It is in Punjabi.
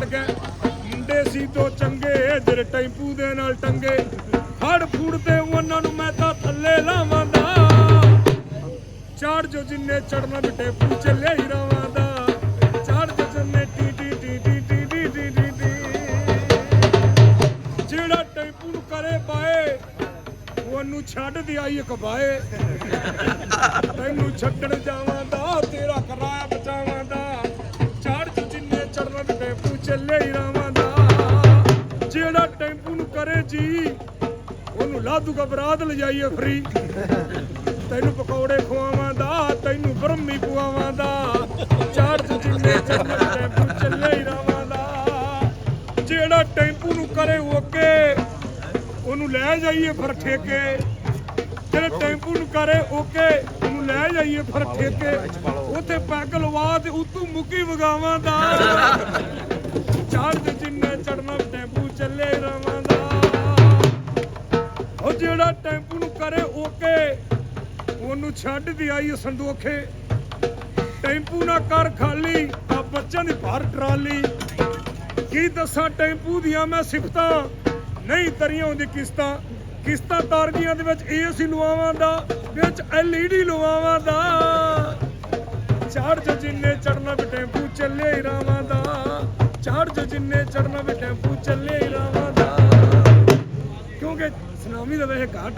ਵੜ ਗਏ। ਮੁੰਡੇ ਸੀ ਤੋਂ ਚੰਗੇ, ਜਿਹੜੇ ਟੈਂਪੂ ਦੇ ਨਾਲ ਟੰਗੇ। ਫੜ ਫੂੜ ਤੇ ਉਹਨਾਂ ਨੂੰ ਮੈਂ ਤਾਂ ਥੱਲੇ ਲਾਵਾਂਦਾ। ਚਾੜ ਜੋ ਜਿੰਨੇ ਚੜਨਾ ਵੀ ਟੈਂਪੂ ਚੱਲੇ ਹੀ ਰਵਾਂਦਾ। ਚਾੜ ਜੋ ਜਿੰਨੇ ਟੀ ਟੀ ਟੀ ਟੀ ਟੀ ਟੀ ਟੀ ਟੀ ਟੀ ਜਿਹੜਾ ਟੈਂਪੂ ਨੂੰ ਕਰੇ ਬਾਏ ਉਹਨੂੰ ਛੱਡ ਦਿਆਈ ਇੱਕ ਬਾਏ। ਤੈਨੂੰ ਛੱਡਣ ਜਾਵਾਂਦਾ। ਚੱਲੇ ਹੀ ਰਾਵਾਂਦਾ ਜਿਹੜਾ ਟੈਂਪੂ ਨੂੰ ਕਰੇ ਜੀ, ਉਹਨੂੰ ਲਾਦੂਗਾ ਬਰਾਤ ਲਿਜਾਈਏ ਫਰੀ ਤੈਨੂੰ ਪਕੌੜੇ ਖਵਾਵਾਂਦਾ ਤੈਨੂੰ ਬਰਮੀ ਪਵਾਵਾਂਦਾ ਚਾੜ ਚ ਜਿੰਨੇ ਚੜਨਾ ਟੈਂਪੂ ਚੱਲੇ ਹੀ ਰਾਵਾਂਦਾ ਜਿਹੜਾ ਟੈਂਪੂ ਨੂੰ ਕਰੇ ਓਕੇ ਉਹਨੂੰ ਲੈ ਜਾਈਏ ਫਿਰ ਠੇਕੇ। ਜਿਹੜੇ ਟੈਂਪੂ ਨੂੰ ਕਰੇ ਓਕੇ ਉਹਨੂੰ ਲੈ ਜਾਈਏ ਫਿਰ ਠੇਕੇ। ਉੱਥੇ ਪੈਗ ਲਵਾ ਤੇ ਉਤੋਂ ਮੁੱਕੀ ਵਗਾਵਾਂ ਦਾ। ਚਾਰ ਦੇ ਜਿੰਨੇ ਚੜਨਾ ਟੈਂਪੂ ਚੱਲੇ ਰਵਾਂ ਦਾ। ਉਹ ਜਿਹੜਾ ਟੈਂਪੂ ਨੂੰ ਕਰੇ ਓਕੇ, ਉਹਨੂੰ ਛੱਡ ਦੀ ਆਈ ਸੰਦੋਖੇ। ਟੈਂਪੂ ਨਾ ਕਰ ਖਾਲੀ ਆ ਬੱਚਿਆਂ ਦੀ ਭਰ ਟਰਾਲੀ। ਕੀ ਦੱਸਾਂ ਟੈਂਪੂ ਦੀਆਂ ਮੈਂ ਸਿਫਤਾਂ? ਨਹੀਂ ਤਰੀਆਂ ਹੁੰਦੀ ਕਿਸ਼ਤਾਂ। ਕਿਸ਼ਤਾਂ ਤਾਰਗੀਆਂ ਦੇ ਵਿੱਚ ਏਸੀ ਲਵਾਵਾਂ ਦਾ, ਵਿੱਚ ਐਲਈਡੀ ਲਵਾਵਾਂ ਦਾ। ਚਾਰਜ ਜਿੰਨੇ ਚੜਨਾ ਵੀ ਟੈਂਪੂ ਚੱਲੇ ਰਾਵਾਂ ਦਾ। ਚਾਰਜ ਜਿੰਨੇ ਚੜਨਾ ਵੀ ਟੈਂਪੂ ਚੱਲੇ ਹੀ ਰਾਵਾਂ ਦਾ। ਕਿਉਂਕਿ ਸੁਨਾਮੀ ਦਾ ਵੈਸੇ ਘਾਟ